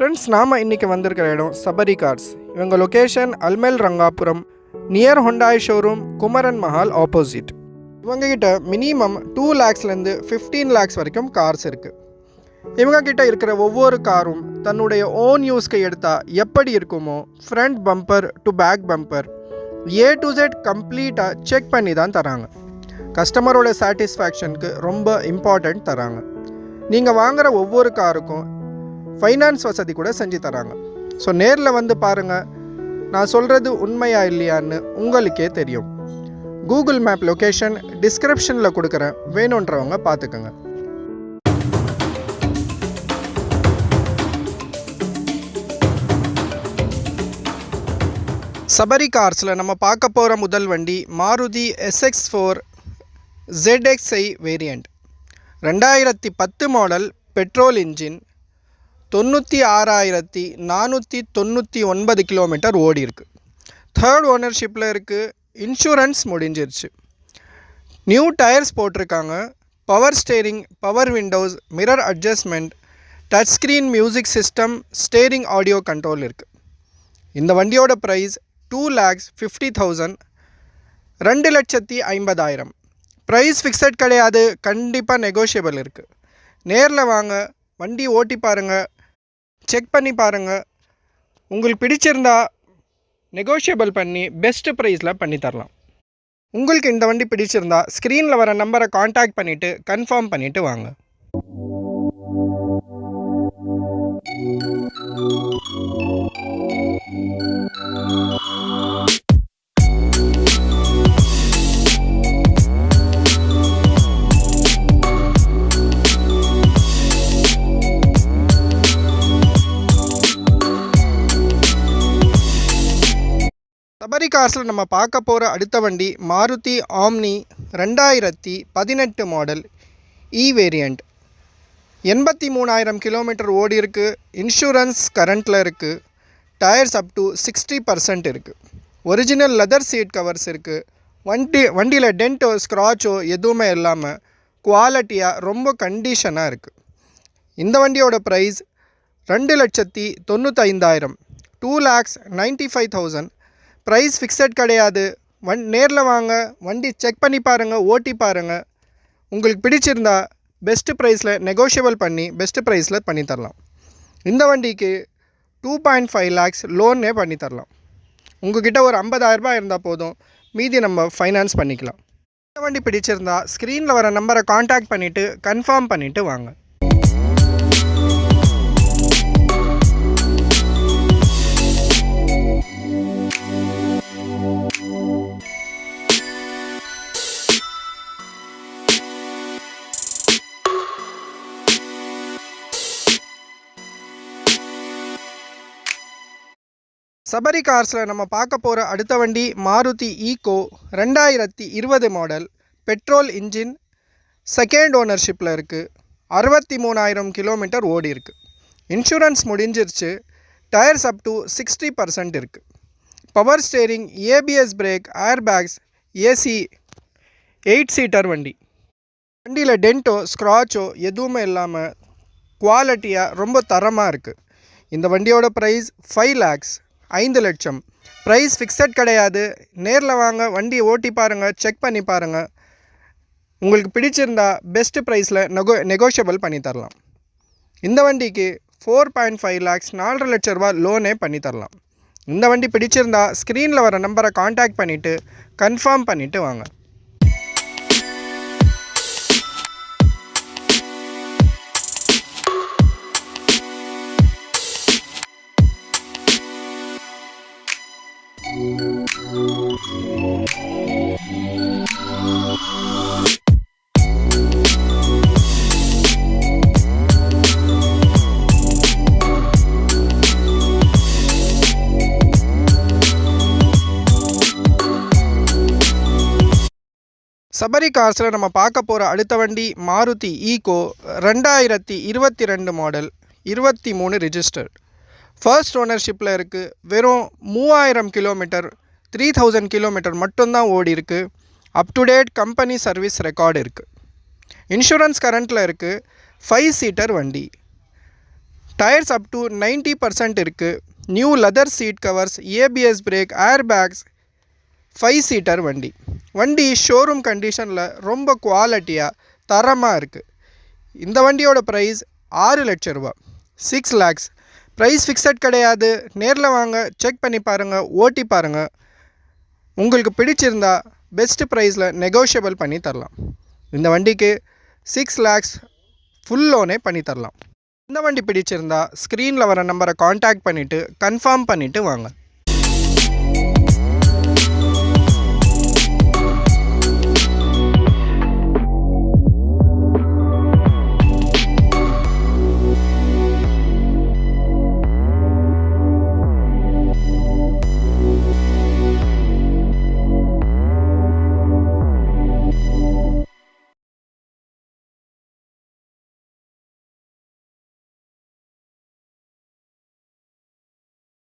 Friends நாம் இன்றைக்கி வந்திருக்கிற இடம் சபரி கார்ஸ் இவங்க location Almel Rangapuram near Hyundai showroom Kumaran Mahal opposite இவங்ககிட்ட மினிமம் டூ லேக்ஸ்லேருந்து ஃபிஃப்டீன் லேக்ஸ் வரைக்கும் கார்ஸ் இருக்குது இவங்கக்கிட்ட இருக்கிற ஒவ்வொரு காரும் தன்னுடைய ஓன் யூஸ்க்கு எடுத்தால் எப்படி இருக்குமோ front bumper to back bumper A to Z கம்ப்ளீட்டாக செக் பண்ணி தான் தராங்க. கஸ்டமரோட சாட்டிஸ்ஃபேக்ஷனுக்கு ரொம்ப இம்பார்ட்டண்ட் தராங்க. நீங்கள் வாங்குகிற ஒவ்வொரு காருக்கும் ஃபைனான்ஸ் வசதி கூட செஞ்சு தராங்க. ஸோ நேரில் வந்து பாருங்கள் நான் சொல்கிறது உண்மையா இல்லையான்னு உங்களுக்கே தெரியும். கூகுள் மேப் லொக்கேஷன் டிஸ்கிரிப்ஷனில் கொடுக்குறேன். வேணுன்றவங்க பார்த்துக்கோங்க சபரி கார்ஸில் நம்ம பார்க்க போகிற முதல் வண்டி Maruti SX four ZXI variant ரெண்டாயிரத்தி பத்து மாடல் பெட்ரோல் இன்ஜின் தொண்ணூற்றி ஆறாயிரத்தி நானூற்றி தொண்ணூற்றி ஒன்பது கிலோமீட்டர் ஓடி இருக்கு தேர்ட் ஓனர்ஷிப்பில் இருக்குது இன்சூரன்ஸ் முடிஞ்சிருச்சு. நியூ டயர்ஸ் போட்டிருக்காங்க power steering power windows mirror adjustment touch screen music system steering audio control இருக்குது இந்த வண்டியோட price two lakhs fifty thousand ரெண்டு லட்சத்தி ஐம்பதாயிரம். ப்ரைஸ் ஃபிக்ஸட் கிடையாது கண்டிப்பாக நெகோஷியபிள் இருக்குது நேரில் வாங்க வண்டி ஓட்டி பாருங்கள் செக் பண்ணி பாருங்கள் உங்களுக்கு பிடிச்சிருந்தா நெகோஷியபிள் பண்ணி பெஸ்ட் ப்ரைஸில் பண்ணி தரலாம். உங்களுக்கு இந்த வண்டி பிடிச்சிருந்தா ஸ்க்ரீனில் வர நம்பரை காண்டாக்ட் பண்ணிவிட்டு கன்ஃபார்ம் பண்ணிவிட்டு வாங்க. சபரி காசில் நம்ம பார்க்க போகிற அடுத்த வண்டி மாருதி ஆம்னி ரெண்டாயிரத்தி பதினெட்டு மாடல் e இ வேரியண்ட் எண்பத்தி மூணாயிரம் கிலோமீட்டர் ஓடி இருக்குது இன்சூரன்ஸ் கரண்ட்டில் இருக்குது tyres up to sixty percent இருக்குது ஒரிஜினல் லெதர் சீட் கவர்ஸ் இருக்குது வண்டி வண்டியில் டென்ட்டோ ஸ்க்ராச்சோ எதுவுமே இல்லாமல் குவாலிட்டியாக ரொம்ப கண்டிஷனாக இருக்குது இந்த வண்டியோட ப்ரைஸ் ரெண்டு லட்சத்தி தொண்ணூத்தைந்தாயிரம். Two lakhs ninety five thousand price fixed கிடையாது. வண் நேரில் வாங்க வண்டி செக் பண்ணி பாருங்கள் ஓட்டி பாருங்கள் உங்களுக்கு பிடிச்சிருந்தா பெஸ்ட்டு ப்ரைஸில் நெகோஷியபிள் பண்ணி பெஸ்ட்டு ப்ரைஸில் பண்ணி தரலாம். இந்த வண்டிக்கு டூ பாயிண்ட் ஃபைவ் லேக்ஸ் லோனே பண்ணி தரலாம். உங்ககிட்ட ஒரு 50000 ரூபாய் இருந்தால் போதும். மீதி நம்ம ஃபைனான்ஸ் பண்ணிக்கலாம். இந்த வண்டி பிடிச்சிருந்தா ஸ்க்ரீனில் வர நம்பரை காண்டாக்ட் பண்ணிவிட்டு கன்ஃபார்ம் பண்ணிவிட்டு வாங்க. சபரி கார்ஸில் நம்ம பார்க்க போகிற அடுத்த வண்டி மாருதி ஈகோ ரெண்டாயிரத்தி இருபது மாடல். பெட்ரோல் இன்ஜின் செகண்ட் ஓனர்ஷிப்பில் இருக்குது அறுபத்தி மூணாயிரம் கிலோமீட்டர் ஓடி இருக்குது இன்சூரன்ஸ் முடிஞ்சிருச்சு. Tyres up to sixty percent இருக்குது power steering ABS brake air bags AC eight seater வண்டி. வண்டியில் டென்ட்டோ ஸ்க்ராச்சோ எதுவுமே இல்லாமல் குவாலிட்டியாக ரொம்ப தரமாக இருக்குது இந்த வண்டியோட ப்ரைஸ் ஃபைவ் லேக்ஸ் ஐந்து லட்சம். ப்ரைஸ் ஃபிக்ஸட் கிடையாது. நேரில் வாங்க வண்டியை ஓட்டி பாருங்கள் செக் பண்ணி பாருங்கள் உங்களுக்கு பிடிச்சிருந்தா பெஸ்ட்டு ப்ரைஸில் நெகோ நெகோஷியபிள் பண்ணி தரலாம். இந்த வண்டிக்கு ஃபோர் பாயிண்ட் ஃபைவ் லேக்ஸ் நாலரை லட்ச ரூபா லோனே பண்ணி தரலாம். இந்த வண்டி பிடிச்சிருந்தா ஸ்க்ரீனில் வர நம்பரை காண்டாக்ட் பண்ணிவிட்டு கன்ஃபார்ம் பண்ணிவிட்டு வாங்க. சபரி கார்ஸில் நம்ம பார்க்க போகிற அடுத்த வண்டி மாருதி ஈகோ ரெண்டாயிரத்தி இருபத்தி ரெண்டு மாடல் இருபத்தி மூணு ரிஜிஸ்டர்ட் ஃபர்ஸ்ட் ஓனர்ஷிப்பில் இருக்குது வெறும் மூவாயிரம் கிலோமீட்டர் த்ரீ தௌசண்ட் கிலோமீட்டர் மட்டும்தான் ஓடி இருக்குது up to date company service record இருக்குது இன்சூரன்ஸ் கரண்ட்டில் இருக்குது ஃபைவ் சீட்டர் வண்டி. Tyres up to ninety percent இருக்குது new leather seat covers ABS brake air bags five seater வண்டி. வண்டி ஷோரூம் கண்டிஷனில் ரொம்ப குவாலிட்டியாக தரமாக இருக்குது இந்த வண்டியோட ப்ரைஸ் ஆறு லட்ச ரூபா சிக்ஸ் லேக்ஸ் ப்ரைஸ் ஃபிக்ஸட் கிடையாது. நேரில் வாங்க செக் பண்ணி பாருங்கள் ஓட்டி பாருங்கள் உங்களுக்கு பிடிச்சிருந்தா பெஸ்ட் ப்ரைஸில் நெகோஷியபிள் பண்ணி தரலாம். இந்த வண்டிக்கு சிக்ஸ் லேக்ஸ் ஃபுல் லோனே பண்ணி தரலாம். இந்த வண்டி பிடிச்சிருந்தா ஸ்க்ரீனில் வர நம்பரை காண்டாக்ட் பண்ணிவிட்டு கன்ஃபார்ம் பண்ணிவிட்டு வாங்க.